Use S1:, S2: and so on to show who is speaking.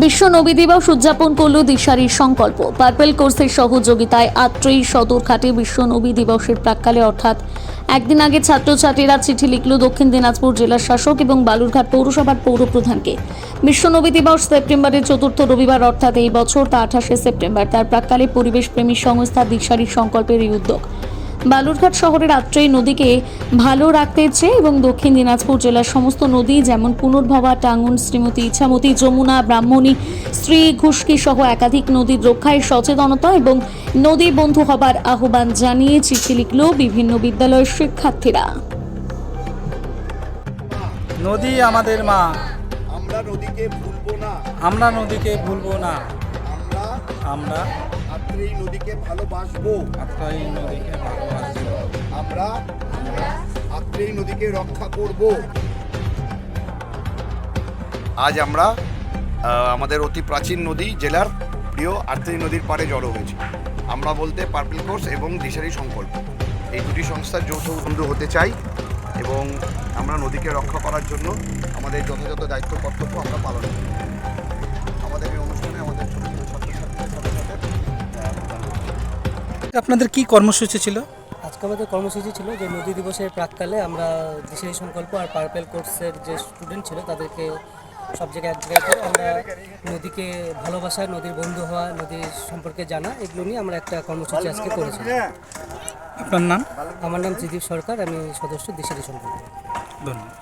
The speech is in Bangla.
S1: বিশ্ব নবী দিবস উদযাপন করল দিশারির সংকল্প। পার্পেল কোর্সের সহযোগিতায় আত্রেই সদরঘাটে বিশ্ব নবী দিবসের প্রাককালে অর্থাৎ একদিন আগে ছাত্রছাত্রীরা চিঠি লিখল দক্ষিণ দিনাজপুর জেলার শাসক এবং বালুরঘাট পৌরসভার পৌরপ্রধানকে বিশ্ব নবী দিবস সেপ্টেম্বরের চতুর্থ রবিবার অর্থাৎ এই বছর, তা আঠাশে সেপ্টেম্বর। তার প্রাককালে পরিবেশপ্রেমী সংস্থা দিশারির সংকল্পের এই উদ্যোগ। বালুরঘাট শহরের আত্রেই নদীকে ভালো রাখতে চেয়ে এবং দক্ষিণ দিনাজপুর জেলার সমস্ত নদী যেমন পুনর্ভবা টাঙ্গুন শ্রীমতী ইছামতি যমুনা ব্রাহ্মণী শ্রী ঘুষ্কি সহ একাধিক নদীর রক্ষায় সচেতনতা এবং নদী বন্ধু হবার আহ্বান জানিয়ে চিঠি লিখল বিভিন্ন বিদ্যালয়ের শিক্ষার্থীরা।
S2: নদী আমাদের মা।
S3: আমরা নদীকে ভুলবো না।
S2: আমরা নদীকে ভুলবো না।
S3: আমরা
S2: আমরা
S3: নদীকে ভালোবাসবো।
S2: আত্মাই নদীকে ভালোবাসি
S3: আমরা আত্রে নদীকে রক্ষা করব। আজ আমরা আমাদের অতি প্রাচীন নদী জেলার প্রিয় আত্রেই নদীর পাড়ে জড়ো হয়েছি। আমরা বলতে পার্পল কোর্স এবং দিশারি সংকল্প। এই দুটি সংস্থার যৌথ বন্ধু হতে চাই এবং আমরা নদীকে রক্ষা করার জন্য আমাদের যথাযথ দায়িত্ব কর্তব্য আমরা পালন করি।
S2: আপনাদের কি কর্মসূচি ছিল?
S4: আজকে আমাদের কর্মসূচি ছিল যে নদী দিবসের প্রাককালে আমরা দিশারি সংকল্প আর পার্পেল কোর্সের যে স্টুডেন্ট ছিল তাদেরকে সব জায়গায় এক জায়গায় করে আমরা নদীকে ভালোবাসা নদীর বন্ধু হওয়া নদীর সম্পর্কে জানা এগুলো নিয়ে আমরা একটা কর্মসূচি আজকে করেছি।
S2: আপনার নাম?
S4: আমার নাম ত্রিদীপ সরকার আমি সদস্য দিশারি সংকল্প।
S2: ধন্যবাদ।